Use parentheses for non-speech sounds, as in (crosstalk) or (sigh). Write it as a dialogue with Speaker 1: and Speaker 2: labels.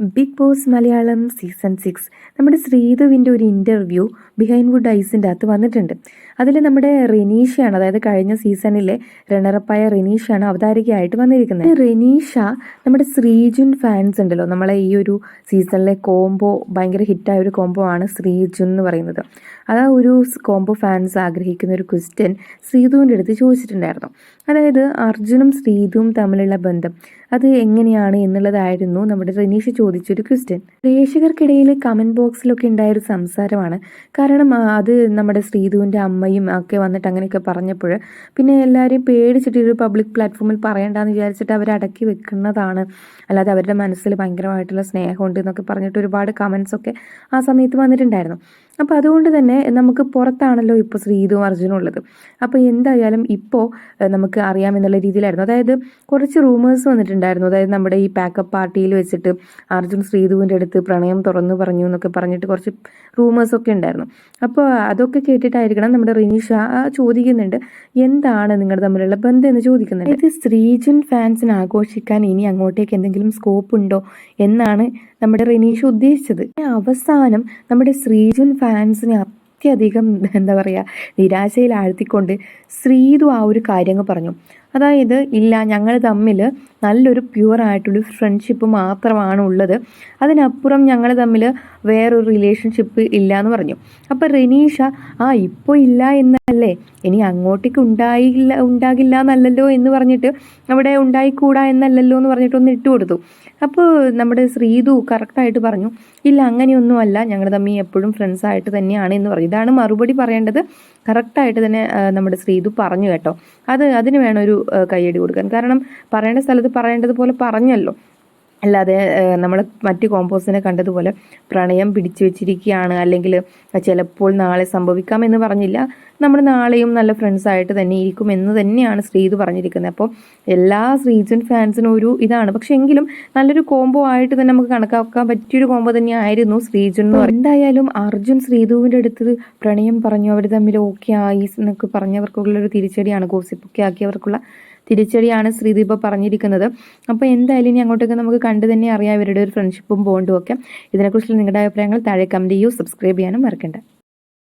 Speaker 1: Big Boss Malayalam season six നമ്മുടെ ശ്രീധുവിന്റെ ഒരു ഇന്റർവ്യൂ ബിഹൈൻഡ് വുഡ് ഐസിന്റെ അകത്ത് വന്നിട്ടുണ്ട്. അതിൽ നമ്മുടെ റെനീഷയാണ് അതായത് കഴിഞ്ഞ സീസണിലെ റണ്ണറപ്പായ റെനീഷയാണ് അവതാരികയായിട്ട് വന്നിരിക്കുന്നത്. റെനീഷ നമ്മുടെ ശ്രീജുൻ ഫാൻസ് ഉണ്ടല്ലോ. നമ്മളെ ഈ ഒരു സീസണിലെ കോംബോ ഭയങ്കര ഹിറ്റായ ഒരു കോംബോ ആണ് ശ്രീജുൻ എന്ന് പറയുന്നത്. അത് ഒരു കോംബോ ഫാൻസ് ആഗ്രഹിക്കുന്ന ഒരു ക്വസ്റ്റ്യൻ ശ്രീധുവിന്റെ അടുത്ത് ചോദിച്ചിട്ടുണ്ടായിരുന്നു. അതായത് അർജുനും ശ്രീധുവും തമ്മിലുള്ള ബന്ധം. അത് എങ്ങനെയാണ് എന്നുള്ളതായിരുന്നു നമ്മുടെ റനീഷ് ചോദിച്ചൊരു ക്വസ്റ്റ്യൻ പ്രേക്ഷകർക്കിടയിൽ കമന്റ് ബോക്സിലൊക്കെ ഉണ്ടായൊരു സംസാരമാണ്. കാരണം അത് നമ്മുടെ ശ്രീധുവിന്റെ അമ്മയും ഒക്കെ വന്നിട്ട് അങ്ങനെയൊക്കെ പറഞ്ഞപ്പോൾ പിന്നെ എല്ലാവരെയും പേടിച്ചിട്ട് ഒരു പബ്ലിക് പ്ലാറ്റ്ഫോമിൽ പറയണ്ടെന്ന് വിചാരിച്ചിട്ട് അവർ അടക്കി വെക്കുന്നതാണ്. അല്ലാതെ അവരുടെ മനസ്സിൽ ഭയങ്കരമായിട്ടുള്ള സ്നേഹമുണ്ട് എന്നൊക്കെ പറഞ്ഞിട്ട് ഒരുപാട് കമൻസ് ഒക്കെ ആ സമയത്ത് വന്നിട്ടുണ്ടായിരുന്നു. അപ്പോൾ അതുകൊണ്ട് തന്നെ നമുക്ക് പുറത്താണല്ലോ ഇപ്പോൾ ശ്രീധും അർജുനും ഉള്ളത്. അപ്പോൾ എന്തായാലും ഇപ്പോൾ നമുക്ക് അറിയാമെന്നുള്ള രീതിയിലായിരുന്നു. അതായത് കുറച്ച് റൂമേഴ്സ് വന്നിട്ടുണ്ടായിരുന്നു. അതായത് നമ്മുടെ ഈ പാക്കപ്പ് പാർട്ടിയിൽ വെച്ചിട്ട് അർജുൻ ശ്രീധുവിന്റെ അടുത്ത് പ്രണയം തുറന്നു പറഞ്ഞു എന്നൊക്കെ പറഞ്ഞിട്ട് കുറച്ച് റൂമേഴ്സ് ഒക്കെ ഉണ്ടായിരുന്നു. അപ്പോൾ അതൊക്കെ കേട്ടിട്ടായിരിക്കണം നമ്മുടെ റിനീഷ ചോദിക്കുന്നുണ്ട് എന്താണ് നിങ്ങളുടെ തമ്മിലുള്ള ബന്ധം? എന്ന് ചോദിക്കുന്നുണ്ട്. ഇത് ശ്രീജുൻ ഫാൻസിന് ആഘോഷിക്കാൻ ഇനി അങ്ങോട്ടേക്ക് എന്തെങ്കിലും സ്കോപ്പ് ഉണ്ടോ എന്നാണ് നമ്മുടെ റിനീഷ ഉദ്ദേശിച്ചത്. അവസാനം നമ്മുടെ ശ്രീജുൻ ഫാൻസിനെ അത്യധികം (laughs) എന്താ പറയുക നിരാശയിൽ ആഴ്ത്തിക്കൊണ്ട് ശ്രീതു ആ ഒരു കാര്യങ്ങൾ പറഞ്ഞു. അതായത് ഇല്ല ഞങ്ങൾ തമ്മിൽ നല്ലൊരു പ്യുവർ ആയിട്ടുള്ള ഫ്രണ്ട്ഷിപ്പ് മാത്രമാണ് ഉള്ളത്. അതിനപ്പുറം ഞങ്ങൾ തമ്മിൽ വേറൊരു റിലേഷൻഷിപ്പ് ഇല്ല എന്ന് പറഞ്ഞു. അപ്പോൾ റെനീഷ ആ ഇപ്പോൾ ഇല്ല എന്നല്ലേ ഇനി അങ്ങോട്ടേക്ക് ഉണ്ടായില്ല ഉണ്ടാകില്ല എന്നല്ലല്ലോ എന്ന് പറഞ്ഞിട്ട് അവിടെ ഉണ്ടായിക്കൂടാ എന്നല്ലല്ലോ എന്ന് പറഞ്ഞിട്ട് ഒന്ന് ഇട്ട് കൊടുത്തു. അപ്പോൾ നമ്മുടെ ശ്രീതു കറക്റ്റായിട്ട് പറഞ്ഞു ഇല്ല അങ്ങനെയൊന്നുമല്ല. ഞങ്ങൾ തമ്മിൽ എപ്പോഴും ഫ്രണ്ട്സ് ആയിട്ട് തന്നെയാണ് എന്ന് പറഞ്ഞു. ഇതാണ് മറുപടി പറയേണ്ടത്. കറക്റ്റായിട്ട് തന്നെ നമ്മുടെ ശ്രീതു പറഞ്ഞു കേട്ടോ. അത് അതിന് വേണം ഒരു കൈയടി കൊടുക്കാൻ. കാരണം പറയേണ്ട സ്ഥലത്ത് പറയേണ്ടതുപോലെ പറഞ്ഞല്ലോ. അല്ലാതെ നമ്മൾ മറ്റ് കോമ്പോസിനെ കണ്ടതുപോലെ പ്രണയം പിടിച്ചു വെച്ചിരിക്കുകയാണ്. അല്ലെങ്കിൽ ചിലപ്പോൾ നാളെ സംഭവിക്കാം എന്ന് പറഞ്ഞില്ല. നമ്മൾ നാളെയും നല്ല ഫ്രണ്ട്സായിട്ട് തന്നെ ഇരിക്കും എന്ന് തന്നെയാണ് ശ്രീതു പറഞ്ഞിരിക്കുന്നത്. അപ്പോൾ എല്ലാ ശ്രീജുൻ ഫാൻസിനും ഒരു ഇതാണ്. പക്ഷെ എങ്കിലും നല്ലൊരു കോംബോ ആയിട്ട് തന്നെ നമുക്ക് കണക്കാക്കാൻ പറ്റിയൊരു കോംബോ തന്നെയായിരുന്നു ശ്രീജുൻ എന്ന് പറയുന്നത്. എന്തായാലും അർജുൻ ശ്രീധുവിന്റെ അടുത്ത് പ്രണയം പറഞ്ഞു. അവർ തമ്മിൽ ഓക്കെ ആയി എന്നൊക്കെ പറഞ്ഞവർക്കുള്ളൊരു തിരിച്ചടിയാണ്. ഗോസിപ്പൊക്കെ ആക്കിയവർക്കുള്ള തിരിച്ചടിയാണ് ശ്രീദീപ പറഞ്ഞിരിക്കുന്നത്. അപ്പോൾ എന്തായാലും ഇനി അങ്ങോട്ടൊക്കെ നമുക്ക് കണ്ടു തന്നെ അറിയാം ഇവരുടെ ഒരു ഫ്രണ്ട്ഷിപ്പും ബോണ്ടും ഒക്കെ. ഇതിനെക്കുറിച്ചുള്ള നിങ്ങളുടെ അഭിപ്രായങ്ങൾ താഴെ കമന്റ് ചെയ്യൂ. സബ്സ്ക്രൈബ് ചെയ്യാനും മറക്കണ്ട.